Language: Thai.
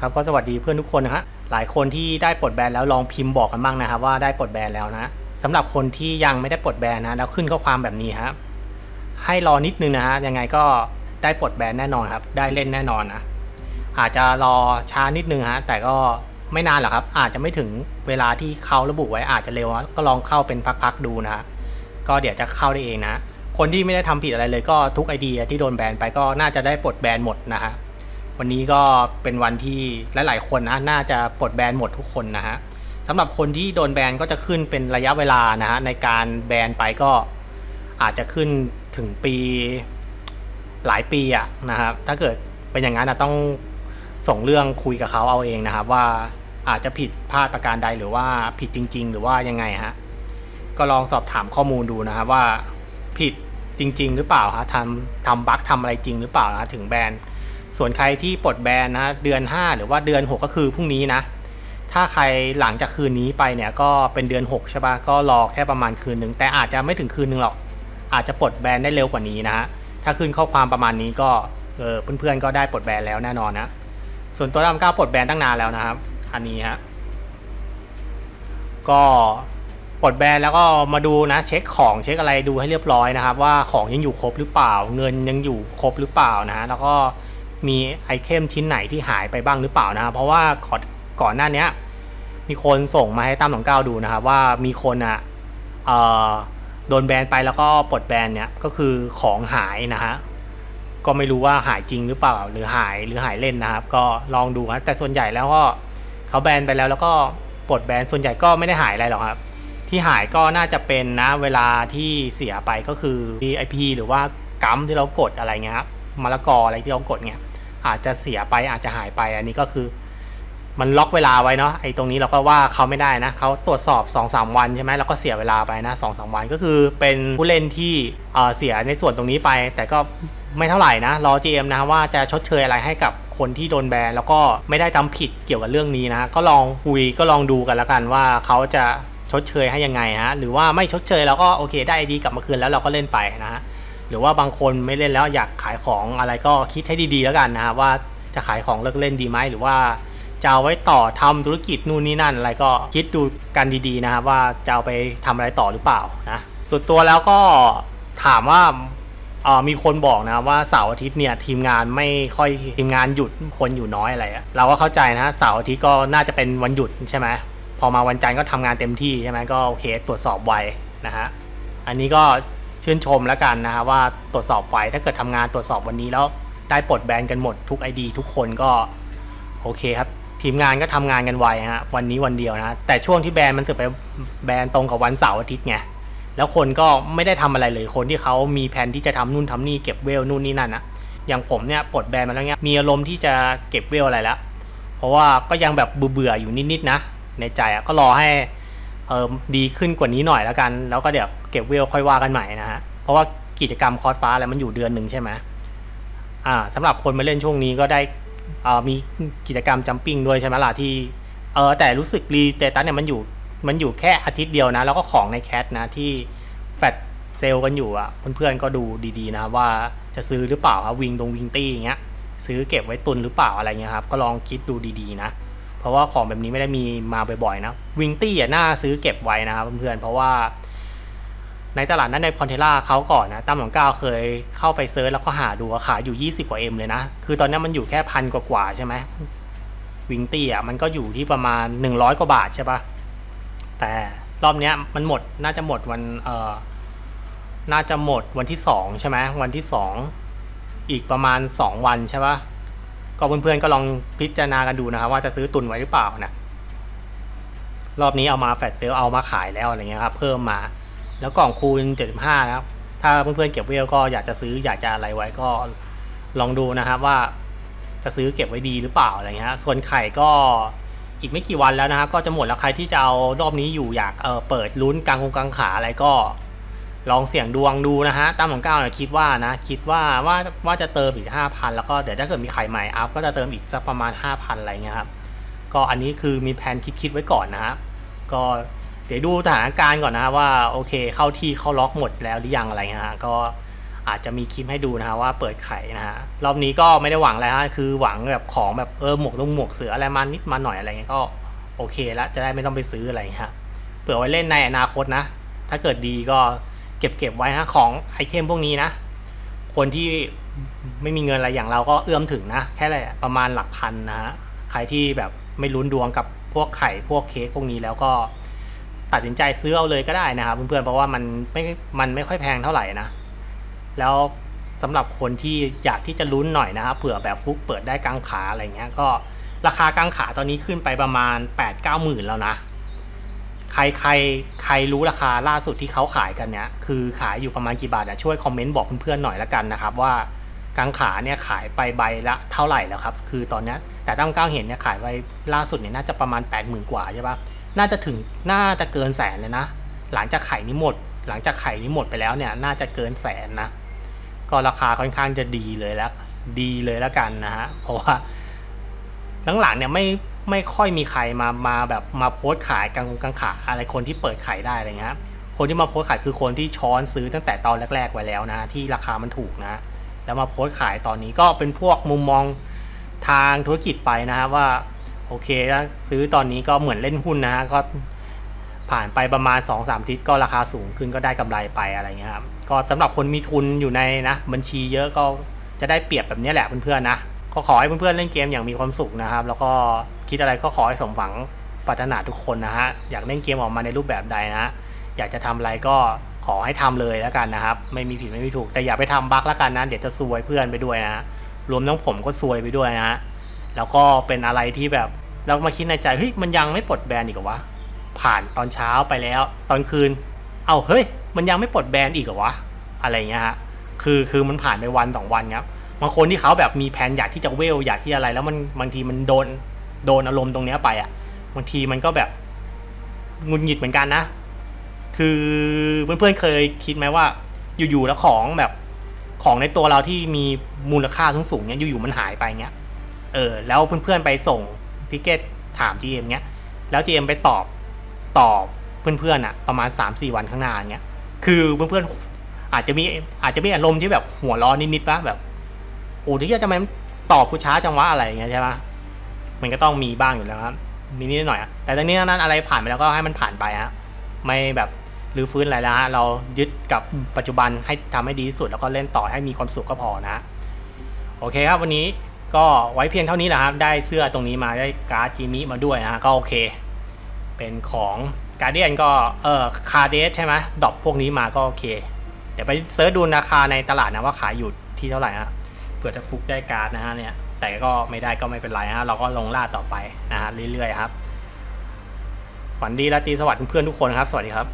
ครับก็สวัสดีเพื่อนทุกคนนะฮะหลายคนที่ได้ปลดแบนแล้วลองพิมพ์บอกกันบ้างนะครับว่าได้ปลดแบนแล้วนะสำหรับคนที่ยังไม่ได้ปลดแบนนะแล้วขึ้นข้อความแบบนี้ครับให้รอนิดนึงนะฮะยังไงก็ได้ปลดแบนแน่นอนครับ ได้เล่นแน่นอนนะอาจจะรอช้านิดนึงฮะแต่ก็ไม่นานหรอกครับ อาจจะไม่ถึงเวลาที่เขาระบุไว้อาจจะเร็วก็ลองเข้าเป็นพักๆดูนะ ก็เดี๋ยวจะเข้าได้เองนะ คนที่ไม่ได้ทำผิดอะไรเลยก็ทุกไอเดียที่โดนแบนไปก็น่าจะได้ปลดแบนหมดนะฮะ วันนี้ก็เป็นวันที่หลาย ๆ คนนะน่าจะปลดแบนหมดทุกคนนะฮะสำหรับคนที่โดนแบนก็จะขึ้นเป็นระยะเวลานะฮะในการแบนไปก็อาจจะขึ้นถึงปีหลายปีอะนะครับถ้าเกิดเป็นอย่างนั้นนะต้องส่งเรื่องคุยกับเขาเอาเองนะครับ ว่าอาจจะผิดพลาดประการใดหรือว่าผิดจริง ๆ หรือว่ายังไงฮะก็ลองสอบถามข้อมูลดูนะครับว่าผิดจริง ๆ หรือเปล่าฮะทำทำบั๊กทำอะไรจริงหรือเปล่านะถึงแบน ส่วนใครที่ปลดแบนนะเดือน 5 หรือว่าเดือน 6 ก็คือพรุ่งนี้นะ ถ้าใครหลังจากคืนนี้ไปเนี่ยก็เป็นเดือน 6 ใช่ปะก็รอแค่ประมาณคืนหนึ่งแต่อาจจะไม่ถึงคืนหนึ่งหรอก อาจจะปลดแบนได้เร็วกว่านี้นะฮะถ้าขึ้นข้อความประมาณนี้ก็เออเพื่อนๆก็ได้ปลดแบนแล้วแน่นอนนะ ส่วนตัวดำก้าปลดแบนตั้งนานแล้วนะครับ อันนี้ฮะก็ปลดแบนแล้วก็มาดูนะเช็คของเช็คอะไรดูให้เรียบร้อยนะครับ ว่าของยังอยู่ครบหรือเปล่า เงินยังอยู่ครบหรือเปล่านะฮะแล้วก็ มีไอเทมชิ้นไหนที่หายไปบ้างหรือเปล่านะครับเพราะว่าก่อนก่อนหน้านี้มีคนส่งมาให้ตั้มของเก้าดูนะครับว่ามีคนอะเอ่อโดนแบนไปแล้วก็ปลดแบนเนี่ยก็คือของหายนะฮะก็ไม่รู้ว่าหายจริงหรือเปล่าหรือหายหรือหายเล่นนะครับ ก็ลองดูครับแต่ส่วนใหญ่แล้วก็เขาแบนไปแล้วแล้วก็ปลดแบนส่วนใหญ่ก็ไม่ได้หายอะไรหรอกครับที่หายก็น่าจะเป็นนะเวลาที่เสียไปก็คือ IP หรือว่ากัมที่เรากดอะไรเงี้ยครับมะละกออะไรที่เรากดเนี่ย อาจจะเสียไปอาจจะหายไป อันนี้ก็คือ มันล็อกเวลาไว้เนาะไอ้ตรงนี้เราก็ว่าเขาไม่ได้นะเขาตรวจสอบ2-3วันใช่ไหมแล้วก็เสียเวลาไปนะ2-3วันก็คือเป็นผู้เล่นที่เเสียในส่วนตรงนี้ไป แต่ก็ไม่เท่าไหร่นะรอ GM นะว่าจะชดเชยอะไรให้กับคนที่โดนแบนแล้วก็ไม่ได้ทำผิดเกี่ยวกับเรื่องนี้นะก็ลองคุยก็ลองดูกันแล้วกันว่าเขาจะชดเชยให้ยังไงฮะหรือว่าไม่ชดเชยเราก็โอเคได้ไอดีกลับมาคืนแล้วเราก็เล่นไปนะฮะ หรือว่าบางคนไม่เล่นแล้วอยากขายของอะไรก็คิดให้ดีๆแล้วกันนะฮะว่าจะขายของเลิกเล่นดีไหมหรือว่าจะเอาไว้ต่อทำธุรกิจนู่นนี่นั่น อะไรก็คิดดูกันดีๆนะครับว่าจะเอาไปทำอะไรต่อหรือเปล่านะส่วนตัวแล้วก็ถามว่าเออมีคนบอกนะว่าเสาร์อาทิตย์เนี่ยทีมงานไม่ค่อยทีมงานหยุดคนอยู่น้อยอะไรอะเราก็เข้าใจนะเสาร์อาทิตย์ก็น่าจะเป็นวันหยุดใช่ไหมพอมาวันจันทร์ก็ทำงานเต็มที่ใช่ไหมก็โอเคตรวจสอบไวนะฮะอันนี้ก็ ชื่นชมแล้วกันนะฮะว่าตรวจสอบไวถ้าเกิดทำงานตรวจสอบวันนี้แล้วได้ปลดแบนกันหมดทุก ID ทุกคนก็โอเคครับทีมงานก็ทำงานกันไวฮะวันนี้วันเดียวนะ แต่ช่วงที่แบนมันสือกไปแบนตรงกับวันเสาร์อาทิตย์ไงแล้วคนก็ไม่ได้ทำอะไรเลยคนที่เขามีแผนที่จะทำนู่นทำนี่เก็บเวลนู่นนี่นั่นอะอย่างผมเนี่ยปลดแบนมาแล้วเนี้ยมีอารมณ์ที่จะเก็บเวลอะไรแล้วเพราะว่าก็ยังแบบเบื่อๆอยู่นิดๆนะ ในใจอะก็รอให้ เออดีขึ้นกว่านี้หน่อยแล้วกัน แล้วก็เดี๋ยวเก็บเวลค่อยว่ากันใหม่นะฮะ เพราะว่ากิจกรรมคอร์สฟ้าอะไรมันอยู่เดือนหนึ่งใช่ไหมอ่าสำหรับคนมาเล่นช่วงนี้ก็ได้เอ่อมีกิจกรรมจัมปิ้งด้วยใช่ไหมล่ะที่เออแต่รู้สึกรีเตตัสเนี่ยมันอยู่มันอยู่แค่อาทิตย์เดียวนะ แล้วก็ของในแคทนะที่แฟดเซลกันอยู่อะ่ะเพื่อนๆก็ดูดีๆนะว่าจะซื้อหรือเปล่าครับวิงตรงวิงตี้อย่างเงี้ยซื้อเก็บไว้ตุนหรือเปล่าอะไรเงี้ยครับก็ลองคิดดูดีๆนะ เพราะว่าของแบบนี้ไม่ได้มีมาบ่อยๆนะวิงตี้อะน่าซื้อเก็บไว้นะครับเพื่อนๆเพราะว่าในตลาดนั้นในพอนเทล่าเขาก่อนนะตั้มหลวงก้าวเคยเข้าไปเซิร์ชแล้วก็หาดูขายอยู่ 20 กว่าเอ็มเลยนะ คือตอนนี้มันอยู่แค่พันกว่าๆใช่ไหมวิงตี้อะมันก็อยู่ที่ประมาณ 100 กว่าบาทใช่ปะแต่รอบเนี้ยมันหมดน่าจะหมดวันเอ่อน่าจะหมดวันที่สองใช่ไหมวันที่สองอีกประมาณ 2 วันใช่ปะ ก็เพื่อนๆก็ลองพิจารณากันดูนะครับว่าจะซื้อตุนไว้หรือเปล่านะรอบนี้เอามาแฟตเตลเอามาขายแล้วอะไรเงี้ยครับเพิ่มมา แล้วกล่องคูณ 75 นะครับ ถ้าเพื่อนๆเก็บเวลก็อยากจะซื้ออยากจะอะไรไว้ก็ลองดูนะครับว่าจะซื้อเก็บไว้ดีหรือเปล่าอะไรเงี้ยส่วนไข่ก็อีกไม่กี่วันแล้วนะครับก็จะหมดแล้วใครที่จะเอารอบนี้อยู่อยากเออเปิดลุ้นกลางคงกลางขาอะไรก็ ลองเสี่ยงดวงดูนะฮะตั้มของก้าวเนี่ยคิดว่านะคิดว่าว่าว่าจะเติมอีกห้าพันแล้วก็เดี๋ยวถ้าเกิดมีไข่ใหม่อัพก็จะเติมอีกสักประมาณห้าพันอะไรเงี้ยครับก็อันนี้คือมีแผนคิดคิดไว้ก่อนนะฮะก็เดี๋ยวดูสถานการณ์ก่อนนะฮะว่าโอเคเข้าที่เข้าล็อกหมดแล้วหรือยังอะไรเงี้ยฮะก็อาจจะมีคลิปให้ดูนะฮะว่าเปิดไข่นะฮะรอบนี้ก็ไม่ได้หวังอะไรฮะคือหวังแบบของแบบเออหมวกตรงหมวกเสืออะไรมานิดมาหน่อยอะไรเงี้ยก็โอเคแล้วจะได้ไม่ต้องไปซื้ออะไรเงี้ยฮะเผื่อไว้เล่นในอนาคตนะ ถ้าเกิดดีก็ เก็บเก็บไว้นะของไอเทมพวกนี้นะ คนที่ไม่มีเงินอะไรอย่างเราก็เอื้อมถึงนะ แค่ไรประมาณหลักพันนะฮะใครที่แบบไม่ลุ้นดวงกับพวกไข่พวกเค้กพวกนี้แล้วก็ตัดสินใจซื้อเอาเลยก็ได้นะครับเพื่อนๆเพราะว่ามันไม่มันไม่ค่อยแพงเท่าไหร่นะ แล้วสำหรับคนที่อยากที่จะลุ้นหน่อยนะครับเผื่อแบบฟุกเปิดได้กลางขาอะไรเงี้ยก็ราคากลางขาตอนนี้ขึ้นไปประมาณ8ปดเก้าหมื่นแล้วนะ ใครใครใครรู้ราคาล่าสุดที่เขาขายกันเนี่ยคือขายอยู่ประมาณกี่บาทอะช่วยคอมเมนต์บอกเพื่อนๆหน่อยละกันนะครับว่ากลางขาเนี่ยขายไปใบละเท่าไหร่แล้วครับคือตอนนี้แต่ตั้งก้าวเห็นเนี่ยขายไปล่าสุดเนี่ยน่าจะประมาณ 8 0,000 กว่าใช่ปะน่าจะถึงน่าจะเกินแสนเลยนะ หลังจากไข่นี้หมด หลังจากไข่นี้หมดไปแล้วเนี่ยน่าจะเกินแสนนะก็ราคาค่อนข้างจะดีเลยแล้ว ดีเลยแล้วกันนะฮะเพราะว่าหลังๆเนี่ยไม่ ไม่ค่อยมีใครมามาแบบมาโพสต์ขายกลางกลางขาอะไรคนที่เปิดขายได้อะไรเงี้ยคนที่มาโพสต์ขายคือคนที่ช้อนซื้อตั้งแต่ตอนแรก ๆ ไว้แล้วนะ ที่ราคามันถูกนะ แล้วมาโพสต์ขายตอนนี้ก็เป็นพวกมุมมองทางธุรกิจไปนะครับว่าโอเคแล้วซื้อตอนนี้ก็เหมือนเล่นหุ้นนะฮะก็ผ่านไปประมาณ2อสามทิศก็ราคาสูงขึ้นก็ได้กำไรไปอะไรเงี้ยครับก็สำหรับคนมีทุนอยู่ในนะ บัญชีเยอะก็จะได้เปรียบแบบนี้แหละเพื่อนๆนะก็ขอให้เพื่อนๆเล่นเกมอย่างมีความสุขนะครับ แล้วก็ คิดอะไรก็ขอให้สมหวังปรารถนาทุกคนนะฮะ อยากเล่นเกมออกมาในรูปแบบใดนะฮะ อยากจะทำอะไรก็ขอให้ทำเลยแล้วกันนะครับ ไม่มีผิดไม่มีถูก แต่อย่าไปทำบั๊กแล้วกันนะ เดี๋ยวจะซวยเพื่อนไปด้วยนะ รวมทั้งผมก็ซวยไปด้วยนะฮะแล้วก็เป็นอะไรที่แบบเรามาคิดในใจ เฮ้ย มันยังไม่ปลดแบนอีกเหรอวะ ผ่านตอนเช้าไปแล้ว ตอนคืน เอาเฮ้ย มันยังไม่ปลดแบนอีกเหรอวะ อะไรเงี้ยฮะ คือคือมันผ่านไปวันสองวันครับ บางคนที่เขาแบบมีแผนอยากที่จะเวลอยากที่อะไร แล้วมันบางทีมันโดน โดนอารมณ์ตรงเนี้ยไปอะบางทีมันก็แบบงุดหงิดเหมือนกันนะ คือเพื่อนๆเคยคิดไหมว่า อยู่ๆแล้วของแบบของในตัวเราที่มีมูลค่าสูงๆเนี้ยอยู่ๆมันหายไปเงี้ย เออ แล้วเพื่อนๆไปส่งทิเกตถาม GM เงี้ย แล้ว GM ไปตอบตอบเพื่อนๆอะประมาณ 3-4 วันข้างหน้าเงี้ย คือเพื่อนๆอาจจะมีอาจจะมีอารมณ์ที่แบบหัวร้อนนิดๆปะแบบโอ้ที่จะทำไมตอบผู้ช้าจังวะอะไรอย่างเงี้ยใช่ปะ มันก็ต้องมีบ้างอยู่แล้วครับนิดๆหน่อยๆอะแต่ตอนนี้นั้นอะไรผ่านไปแล้วก็ให้มันผ่านไปฮะไม่แบบรื้อฟื้นอะไรแล้วฮะเรายึดกับปัจจุบันให้ทำให้ดีที่สุดแล้วก็เล่นต่อให้มีความสุขก็พอนะ โอเคครับวันนี้ก็ไว้เพียงเท่านี้แหละครับ ได้เสื้อตรงนี้มาได้การ์ดจิมิมาด้วยนะฮะก็โอเค เป็นของการเดียนก็เออคาเดสใช่ไหมดรอปพวกนี้มาก็โอเค เดี๋ยวไปเซิร์ชดูราคาในตลาดนะว่าขายอยู่ที่เท่าไหร่ฮะเผื่อจะฟุกได้การ์ดนะฮะเนี่ย แต่ก็ไม่ได้ก็ไม่เป็นไรฮะเราก็ลงล่าต่อไปนะฮะเรื่อยๆครับ ฝันดีราตรีสวัสดิ์เพื่อนทุกคนครับ สวัสดีครับ